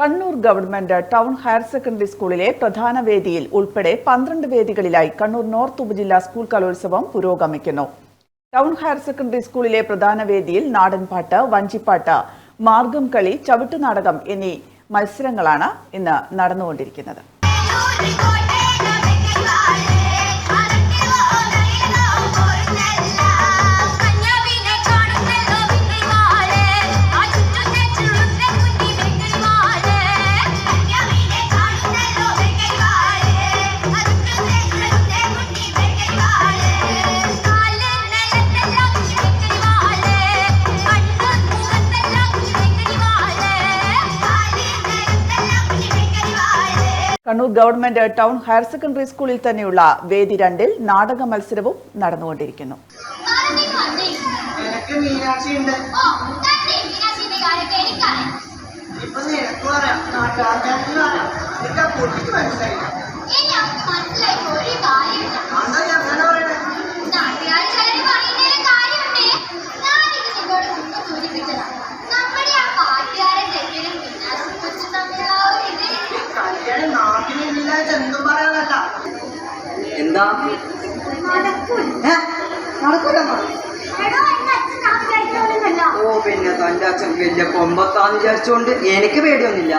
Kannur government town higher secondary സ്കൂളിലെ പ്രധാന വേദിയിൽ ഉൾപ്പെടെ പന്ത്രണ്ട് വേദികളിലായി കണ്ണൂർ നോർത്ത് ഉപജില്ലാ സ്കൂൾ കലോത്സവം പുരോഗമിക്കുന്നു. ടൗൺ ഹയർ സെക്കൻഡറി സ്കൂളിലെ പ്രധാന വേദിയിൽ നാടൻപാട്ട് വഞ്ചിപ്പാട്ട് മാർഗം കളി ചവിട്ടുനാടകം എന്നീ മത്സരങ്ങളാണ് ഇന്ന് നടന്നുകൊണ്ടിരിക്കുന്നത്. Kannur government town higher secondary സ്കൂളിൽ തന്നെയുള്ള വേദി രണ്ടിൽ നാടക മത്സരവും നടന്നുകൊണ്ടിരിക്കുന്നു. ഇപ്പൊ വന്നേ നിനക്ക് ഓ പിന്നെ തന്റെ അച്ഛൻ വലിയ കൊമ്പത്താന്ന് വിചാരിച്ചോണ്ട് എനിക്ക് പേടിയൊന്നുമില്ല.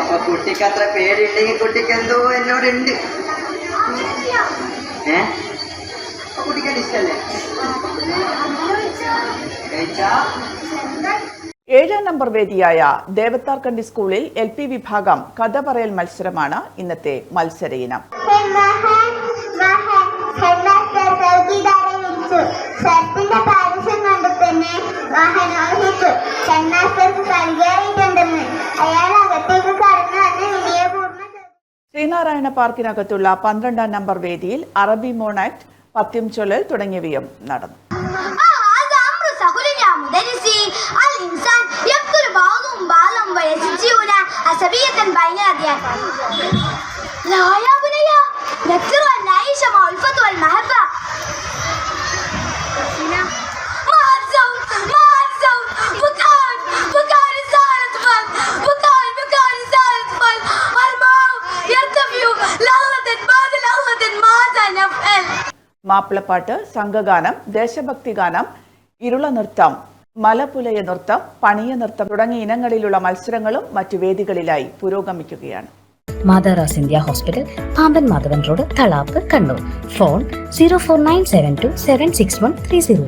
അപ്പൊ കുട്ടിക്ക് അത്ര പേടിയുണ്ടെങ്കിൽ കുട്ടിക്ക് എന്തോ എന്നോടുണ്ട്. ഏ? അപ്പൊ കുട്ടിക്ക് ഇഷ്ടല്ലേ? കഴിച്ചാ ഏഴാം നമ്പർ വേദിയായ ദേവത്താർക്കണ്ടി സ്കൂളിൽ എൽ പി വിഭാഗം കഥ പറയൽ മത്സരമാണ് ഇന്നത്തെ മത്സര ഇനം ശ്രീനാരായണ പാർക്കിനകത്തുള്ള പന്ത്രണ്ടാം നമ്പർ വേദിയിൽ അറബി മോണാക്ട് പത്യം ചൊല്ലൽ തുടങ്ങിയവയും നടന്നു. أمر سهل يا مدرسي الإنسان يقتل بعضهم بعضا ويسجون عصبية بين الأديان لا يا بني نكثر أن نعيش مع الألفة والمحبة مع الزوج مع الزوج بكار بكار رسالة أطفال بكار بكار رسالة أطفال الموت يرتفع لغلة بعد لغلة ماذا نفعل മാപ്പിളപ്പാട്ട് സംഘഗാനം ദേശഭക്തി ഗാനം ഇരുള നൃത്തം മലപുലയ നൃത്തം പണിയ നൃത്തം തുടങ്ങിയ ഇനങ്ങളിലുള്ള മത്സരങ്ങളും മറ്റു വേദികളിലായി പുരോഗമിക്കുകയാണ്. മാതാറാസ് India hospital Pamban Madhavan road Thalap Kannur. Phone zero four nine seven two seven six one three zero